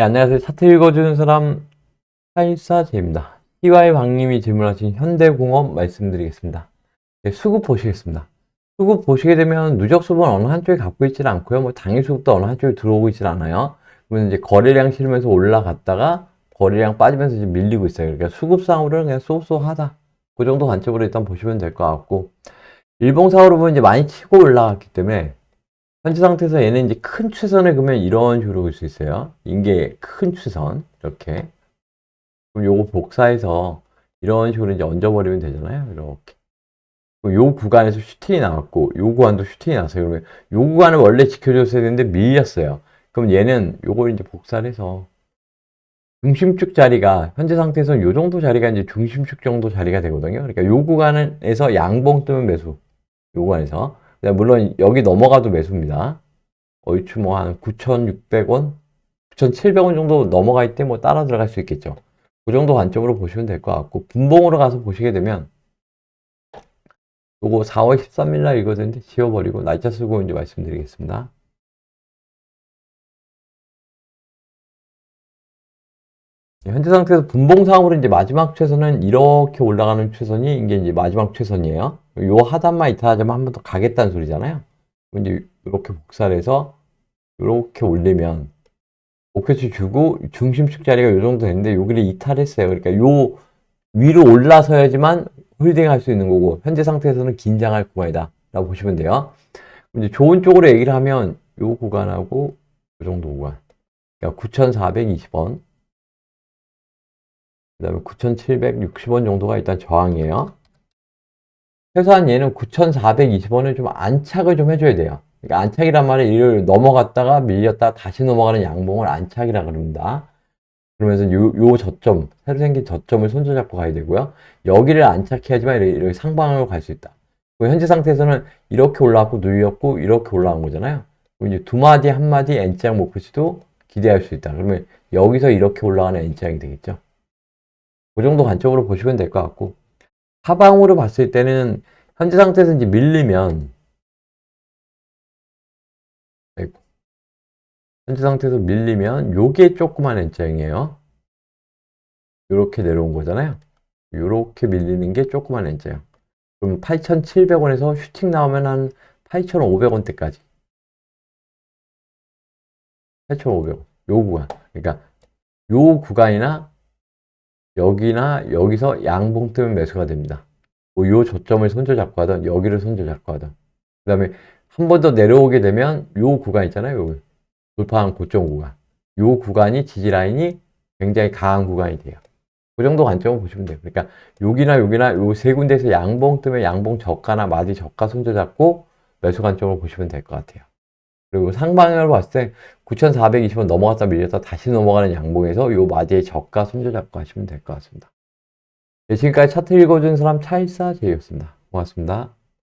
예, 안녕하세요. 차트 읽어주는 사람 차일사제입니다. 희와의 왕님이 질문하신 현대공업 말씀드리겠습니다. 예, 수급 보시겠습니다. 수급 보시게 되면 누적 수급은 어느 한쪽에 갖고 있지는 않고요. 뭐 당일 수급도 어느 한쪽에 들어오고 있지는 않아요. 그러면 이제 거래량 실으면서 올라갔다가 거래량 빠지면서 이제 밀리고 있어요. 그러니까 수급상으로는 그냥 쏘쏘하다. 그 정도 관점으로 일단 보시면 될 것 같고 일봉상으로 보면 이제 많이 치고 올라갔기 때문에 현재 상태에서 얘는 이제 큰 추선을 그러면 이런 식으로 볼 수 있어요. 이게 큰 추선 이렇게. 그럼 요거 복사해서 이런 식으로 이제 얹어버리면 되잖아요. 이렇게. 요 구간에서 슈팅이 나왔고 요 구간도 슈팅이 나왔어요. 그러면 요 구간을 원래 지켜줬어야 되는데 밀렸어요. 그럼 얘는 요걸 이제 복사를 해서 중심축 자리가 현재 상태에서는 요 정도 자리가 이제 중심축 정도 자리가 되거든요. 그러니까 요 구간에서 양봉 뜨면 매수. 요 구간에서 네, 물론 여기 넘어가도 매수입니다. 얼추 뭐 한 9,600원, 9,700원 정도 넘어가 있대 뭐 따라 들어갈 수 있겠죠. 그 정도 관점으로 보시면 될 것 같고 분봉으로 가서 보시게 되면 요거 4월 13일 날 이거든데 지워버리고 날짜 쓰고 이제 말씀드리겠습니다. 현재 상태에서 분봉상으로 이제 마지막 최선은 이렇게 올라가는 최선이 이게 이제 마지막 최선이에요. 요 하단만 이탈하자면 한 번 더 가겠다는 소리잖아요. 이제 이렇게 복사를 해서 이렇게 올리면 목표치 주고 중심축 자리가 요 정도 되는데 여기를 이탈했어요. 그러니까 요 위로 올라서야지만 홀딩 할 수 있는 거고 현재 상태에서는 긴장할 구간이다 라고 보시면 돼요. 이제 좋은 쪽으로 얘기를 하면 요 구간하고 요 정도 구간 그러니까 9,420원 그 다음에 9,760원 정도가 일단 저항이에요. 최소한 얘는 9,420원을 좀 안착을 좀 해줘야 돼요. 그러니까 안착이란 말은 이를 넘어갔다가 밀렸다 다시 넘어가는 양봉을 안착이라 그럽니다. 그러면서 요, 요 저점, 새로 생긴 저점을 손잡고 가야 되고요. 여기를 안착해야지만 이렇게, 상방으로 갈 수 있다. 현재 상태에서는 이렇게 올라왔고 눌렸고 이렇게 올라온 거잖아요. 이제 두 마디, 한 마디 N장 목표치도 기대할 수 있다. 그러면 여기서 이렇게 올라가는 N장이 되겠죠. 그 정도 관점으로 보시면 될 것 같고 하방으로 봤을 때는 현재 상태에서 이제 밀리면. 현재 상태에서 밀리면 요게 조그만 N자형이에요. 요렇게 내려온 거잖아요. 요렇게 밀리는 게 조그만 N자형. 그럼 8,700원에서 슈팅 나오면 한 8,500원대까지. 8,500원. 요 구간. 그러니까 요 구간이나 여기나 여기서 양봉 뜨면 매수가 됩니다. 뭐요 저점을 손절 잡고 하던 여기를 손절 잡고 하던 그 다음에 한 번 더 내려오게 되면 요 구간 있잖아요. 요 돌파한 고점 구간. 요 구간이 지지 라인이 굉장히 강한 구간이 돼요. 그 정도 관점을 보시면 돼요. 그러니까 여기나 여기나 요 세 군데에서 양봉 뜨면 양봉 저가나 마디 저가 손절 잡고 매수 관점으로 보시면 될 것 같아요. 그리고 상방향으로 봤을 때 9,420원 넘어갔다 밀렸다 다시 넘어가는 양봉에서 요 마디의 저가 손절 잡고 하시면 될 것 같습니다. 네, 지금까지 차트 읽어준 사람 차일사 제이였습니다. 고맙습니다.